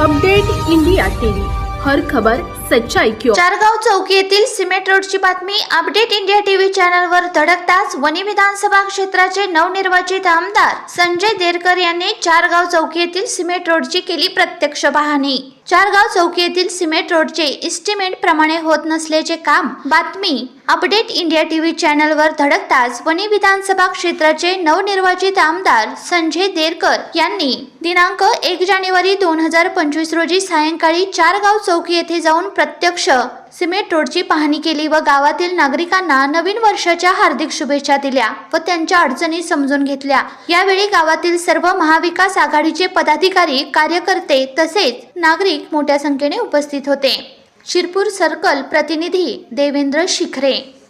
Update India TV. हर खबर सच्चाई क्यों चारगाव चौकी येथील सिमेंट रोडची बातमी अपडेट इंडिया टीव्ही चॅनलवर धडकताच वणी विधानसभा क्षेत्राचे नवनिर्वाचित आमदार संजय देरकर यांनी चारगाव चौकी येथील सिमेंट रोडची केली प्रत्यक्ष पाहणी चारगाव चौकी येथील सिमेंट रोडचे इस्टिमेट प्रमाणे होत नसल्याचे काम बातमी अपडेट इंडिया टीव्ही चॅनलवर धडकताच वणी विधानसभा क्षेत्राचे नवनिर्वाचित आमदार संजय देरकर यांनी दिनांक एक जानेवारी दोन हजार पंचवीस रोजी सायंकाळी चारगाव चौकी येथे जाऊन प्रत्यक्ष सिमेंट रोडची पाहणी केली व गावातील नागरिकांना नवीन वर्षाच्या हार्दिक शुभेच्छा दिल्या व त्यांच्या अडचणी समजून घेतल्या. यावेळी गावातील सर्व महाविकास आघाडीचे पदाधिकारी कार्यकर्ते तसेच नागरिक मोठ्या संख्येने उपस्थित होते. शिरपूर सर्कल प्रतिनिधी देवेंद्र शिखरे